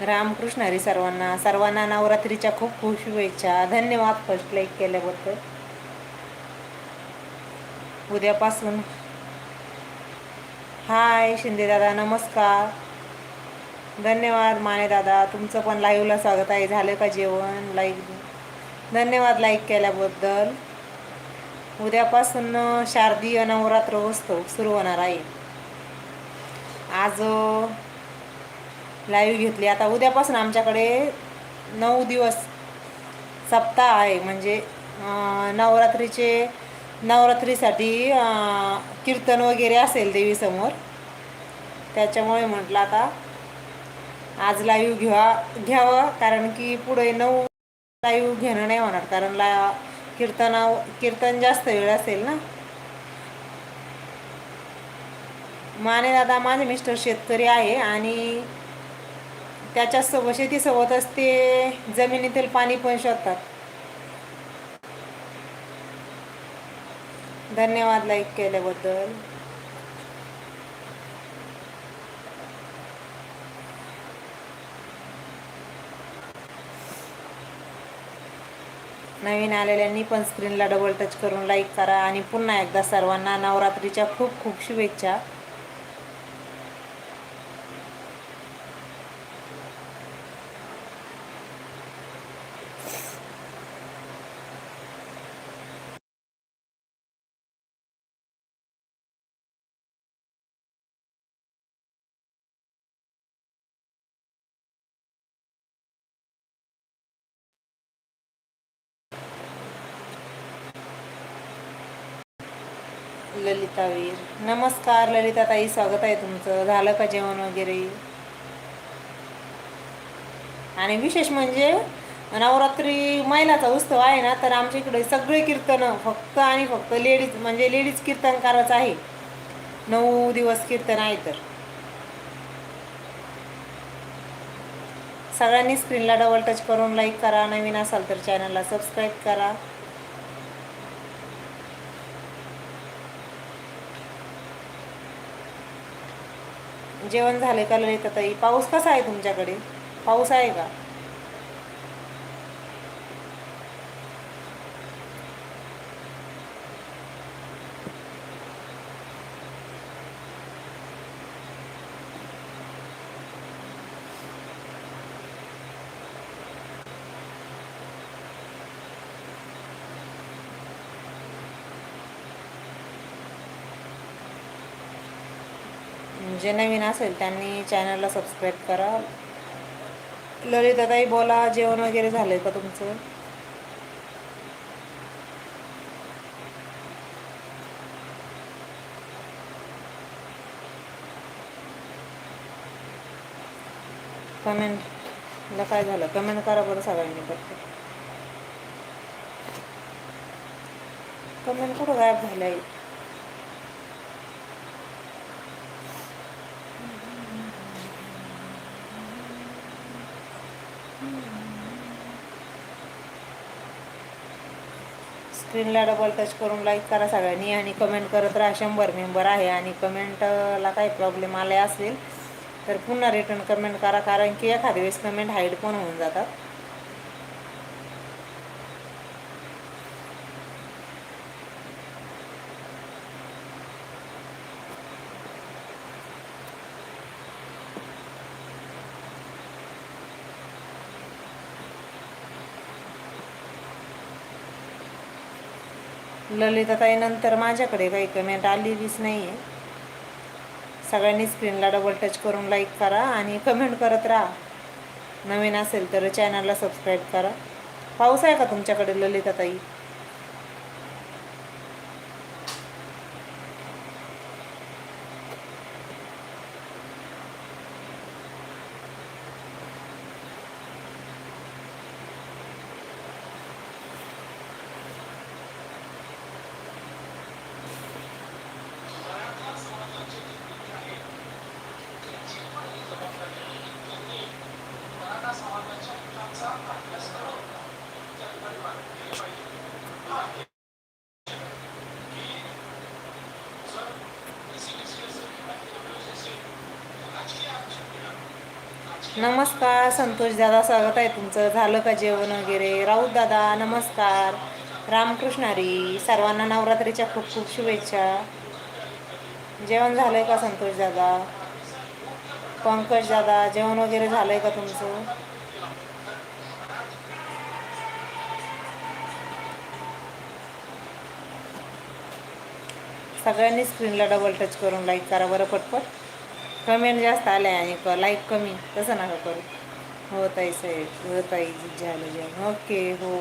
रामकृष्ण हरी सर्वांना सर्वांना नवरात्रीच्या खूप खूप शुभेच्छा. धन्यवाद फर्स्ट लाईक केल्याबद्दल. उद्यापासून हाय शिंदे दादा नमस्कार. धन्यवाद माने दादा तुमचं पण लाईव्हला स्वागत आहे. झालं का जेवण? लाईक धन्यवाद लाईक केल्याबद्दल. उद्यापासून शारदीय नवरात्र उत्सव सुरू होणार आहे. आज लाईव्ह घेतली. आता उद्यापासून आमच्याकडे नऊ दिवस सप्ताह आहे. म्हणजे नवरात्रीचे नवरात्रीसाठी कीर्तन वगैरे असेल देवीसमोर. त्याच्यामुळे म्हटलं आता आज लाईव्ह घ्या घ्यावं. कारण की पुढे नऊ लाईव्ह घेणं नाही होणार. कारण ला कीर्तना कीर्तन जास्त वेळ असेल ना. माने दादा माझे मिस्टर शेतकरी आहे आणि त्याच्यासोबत शेतीसोबतच ते जमिनीतील पाणी पण शोधतात. धन्यवाद लाईक केल्याबद्दल. नवीन आलेल्यांनी पण स्क्रीनला डबल टच करून लाईक करा आणि पुन्हा एकदा सर्वांना नवरात्रीच्या खूप खूप शुभेच्छा. ललितावीर नमस्कार ललिता ताई स्वागत आहे तुमचं. झालं का जेवण वगैरे? आणि विशेष म्हणजे नवरात्री महिलाचा उत्सव आहे ना तर आमच्या इकडे सगळे कीर्तन फक्त आणि फक्त लेडीज म्हणजे लेडीज कीर्तनकारच आहे. नऊ दिवस कीर्तन आहे तर. सगळ्यांनी स्क्रीनला डबल टच करून लाईक करा. नवीन असाल तर चॅनलला सबस्क्राईब करा. जेवण झाले का ललिता ताई पाऊस कसा आहे तुमच्याकडे? पाऊस आहे का? जे नवीन असेल त्यांनी चॅनलला सबस्क्राईब करा. ललिताताई बोला जेवण वगैरे झालं आहे का तुमचं? कमेंटला काय झालं? कमेंट करा बरं सगळ्यांनी बघते कमेंट कुठं गायब झालं आहे स्क्रीनला डबल टच करून लाईक करा सगळ्यांनी आणि कमेंट करत राहा. शंभर मेंबर आहे आणि कमेंटला काही प्रॉब्लेम आले असेल तर पुन्हा रिटर्न कमेंट करा. कारण की एखाद्या वेळेस कमेंट हाईड पण होऊन जातात. ललिताताईनंतर माझ्याकडे काही कमेंट आलेलीच नाही आहे सगळ्यांनी स्क्रीनला डबल टच करून लाईक करा आणि कमेंट करत राहा. नवीन असेल तर चॅनलला सबस्क्राईब करा. पाऊस आहे का तुमच्याकडे ललिताताई नमस्कार संतोष दादा स्वागत आहे तुमचं. झालं का जेवण वगैरे? राऊत दादा नमस्कार. रामकृष्णारी सर्वांना नवरात्रीच्या खूप खूप शुभेच्छा. जेवण झालंय का संतोष दादा? पंकज दादा जेवण वगैरे झालंय का तुमचं? सगळ्यांनी स्क्रीनला डबल टच करून लाईक करा बरं पटपट. कमेंट जास्त आल्या आणि लाईक कमी. तसं नका करू. हो ताई साहेब हो ताई झालं जेवण. ओके हो.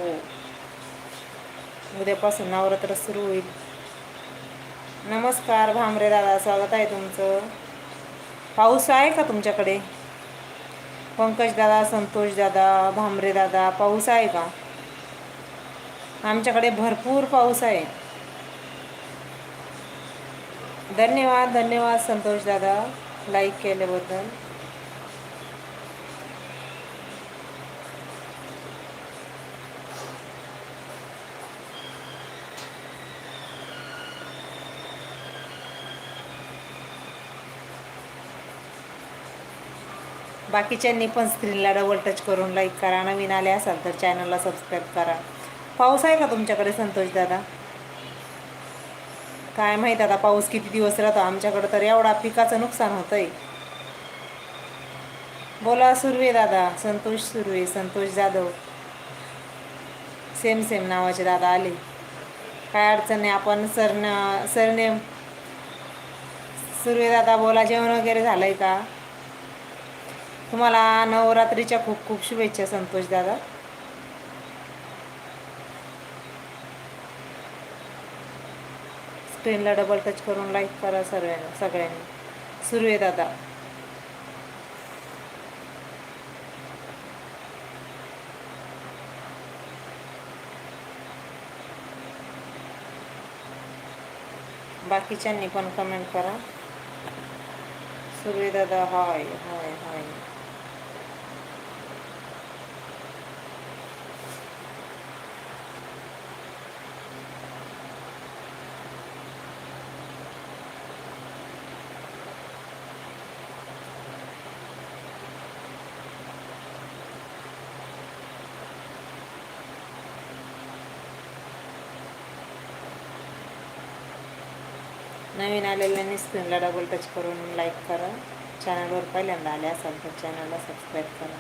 उद्यापासून नवरात्र सुरू होईल. नमस्कार भांबरे दादा. स्वागत आहे तुमचं. पाऊस आहे का तुमच्याकडे? पंकज दादा संतोष दादा भांबरे दादा पाऊस आहे का? आमच्याकडे भरपूर पाऊस आहे. धन्यवाद धन्यवाद संतोष दादा. लाईक केल्याबद्दल. बाकीच्यांनी पण स्क्रीनला डबल टच करून लाईक करा. नवीन आले असाल तर चॅनलला सबस्क्राईब करा. पाऊस आहे का तुमच्याकडे संतोष दादा? काय माहीत आता पाऊस किती दिवस राहतो? आमच्याकडं तर एवढा पिकाचं नुकसान होतंय. बोला सुर्वे दादा. संतोष सुर्वे संतोष जाधव. सेम सेम नावाचे दादा आले. काय अडचण नाही आपण सरन सरनेम सुर्वे दादा बोला जेवण वगैरे झालं आहे का? तुम्हाला नवरात्रीच्या खूप खूप शुभेच्छा संतोष दादा. स्क्रीनला डबल टच करून लाईक करा सर्वांना सगळ्यांनी. सुर्वे दादा. बाकीच्यांनी पण कमेंट करा. सुर्वे दादा. Hi hi hi. नवीन आलेल्यांनी स्क्रीनला डबल टच करून लाईक करा. चॅनलवर पहिल्यांदा आले असाल तर चॅनलला सबस्क्राईब करा.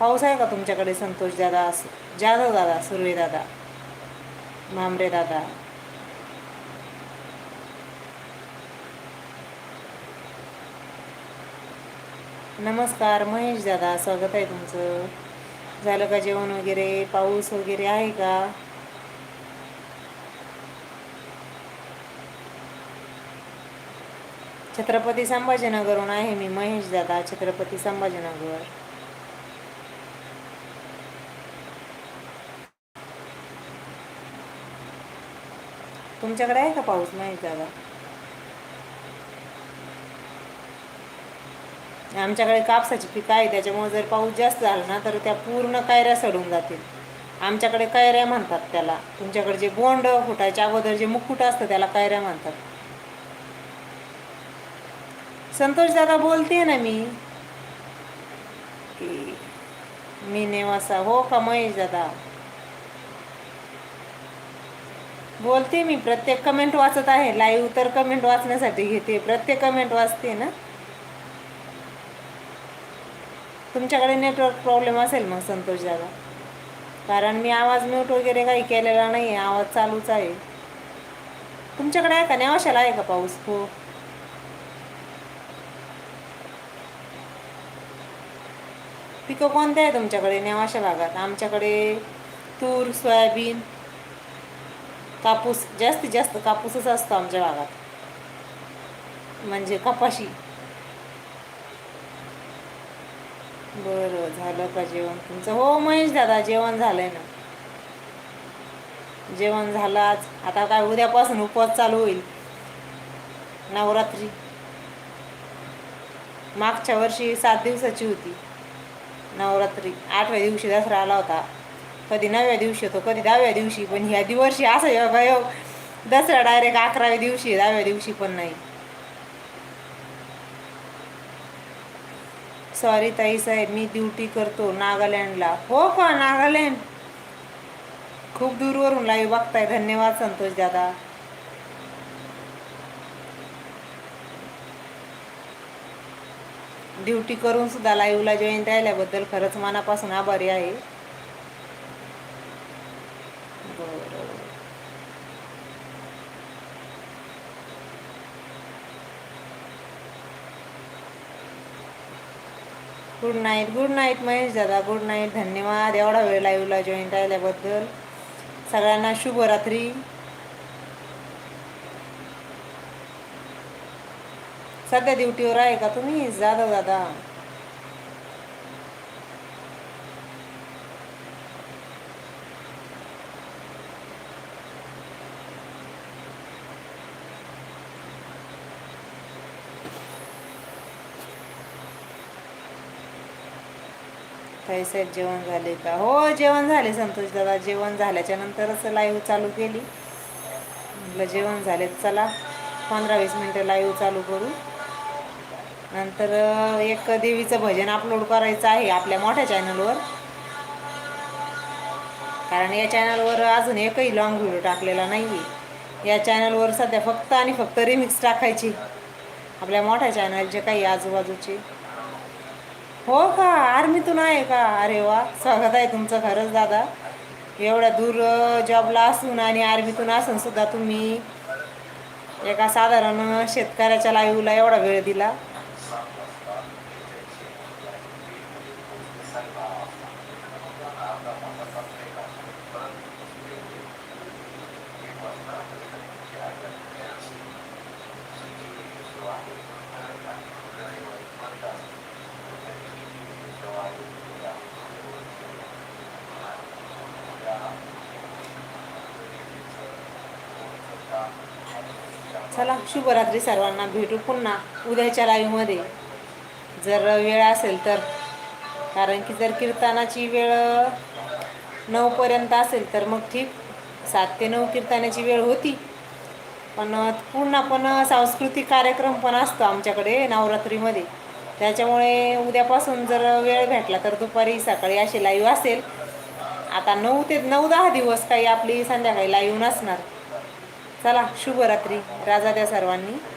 पाऊस आहे का तुमच्याकडे संतोष दादा जाधव दादा सुर्वे दादा मांबरे दादा? नमस्कार महेश दादा स्वागत आहे तुमचं. झालं का जेवण वगैरे? पाऊस वगैरे आहे का? छत्रपती संभाजीनगरहून आहे मी महेश दादा छत्रपती संभाजीनगर. तुमच्याकडे आहे का पाऊस महेश दादा? आमच्याकडे कापसाची पिकं आहे त्याच्यामुळे जर पाऊस जास्त झाला ना तर त्या पूर्ण कायऱ्या सडून जातील. आमच्याकडे कायऱ्या म्हणतात त्याला. तुमच्याकडे जे बोंड फुटायच्या अगोदर जे मुकुट असतं त्याला कायऱ्या म्हणतात. संतोष दादा बोलते ना मी. की मी नेवासा. हो का महेश दादा? बोलते मी. प्रत्येक कमेंट वाचत आहे. लाईव्ह तर कमेंट वाचण्यासाठी घेते. प्रत्येक कमेंट वाचते ना? तुमच्याकडे नेटवर्क प्रॉब्लेम असेल मग संतोष दादा. कारण मी आवाज म्यूट वगैरे काही केलेला नाही आहे आवाज चालूच आहे. तुमच्याकडे आहे का? नेवाशाला आहे का पाऊस? हो. पिकं कोणते आहे तुमच्याकडे? नेवाशा भागात. आमच्याकडे तूर सोयाबीन कापूस जास्तीत जास्त कापूसच असतो आमच्या भागात. म्हणजे कपाशी. बरं झालं का जेवण तुमचं? हो महेश दादा जेवण झालंय ना. जेवण झालं आज. आता काय उद्यापासून उपवास चालू होईल. नवरात्री. मागच्या वर्षी सात दिवसाची होती. नवरात्री. आठव्या दिवशी दसरा आला होता. कधी नवव्या दिवशी होतो कधी दहाव्या दिवशी पण ह्या दिवशी असं योग दसरा डायरेक्ट अकराव्या दिवशी दहाव्या दिवशी पण नाही. सॉरी ताई साहेब मी ड्युटी करतो नागालँडला. हो का नागालँड? खूप दूरवरून लाईव्ह बघताय धन्यवाद संतोष दादा. ड्युटी करून सुद्धा लाईव्हला जॉईन राहिल्याबद्दल खरंच मनापासून आभारी आहे. बरं. Good night good night Mahesh दादा. गुड नाईट धन्यवाद. एवढा वेळ लाईव्हला जॉईन राहिल्याबद्दल. सगळ्यांना शुभरात्री. सध्या ड्युटीवर आहे का तुम्ही? जादा दादा. साहेब जेवण झाले का? हो जेवण झाले संतोष दादा. जेवण झाल्याच्या नंतरच लाईव्ह चालू केली. म्हटलं जेवण झाले चला पंधरा वीस मिनटं लाईव्ह चालू करू. नंतर एक देवीचं भजन अपलोड करायचं आहे आपल्या मोठ्या चॅनलवर कारण या चॅनलवर अजून एकही लॉंग व्हिडिओ टाकलेला नाही आहे या चॅनलवर सध्या फक्त आणि फक्त रिमिक्स टाकायची. आपल्या मोठ्या चॅनलचे काही आजूबाजूचे. हो का? आर्मीतून आहे का? अरे वा! स्वागत आहे तुमचं खरंच दादा. एवढ्या दूर जॉबला असून आणि आर्मीतून असून सुद्धा तुम्ही एका साधारण शेतकऱ्याच्या लाईव्हला एवढा वेळ दिला चला शुभरात्री सर्वांना. भेटू पुन्हा उद्याच्या लाईव्हमध्ये जर वेळ असेल तर. कारण की जर कीर्तनाची वेळ नऊपर्यंत असेल तर मग ठीक. सात ते नऊ कीर्तनाची वेळ होती. पण पुन्हा पण सांस्कृतिक कार्यक्रम पण असतो आमच्याकडे नवरात्रीमध्ये. त्याच्यामुळे उद्यापासून जर वेळ भेटला तर दुपारी सकाळी अशी लाईव्ह असेल. आता नऊ ते नऊ दहा दिवस काही आपली संध्याकाळी लाईव्ह नसणार. चला शुभरात्री. राजा द्या सर्वांनी.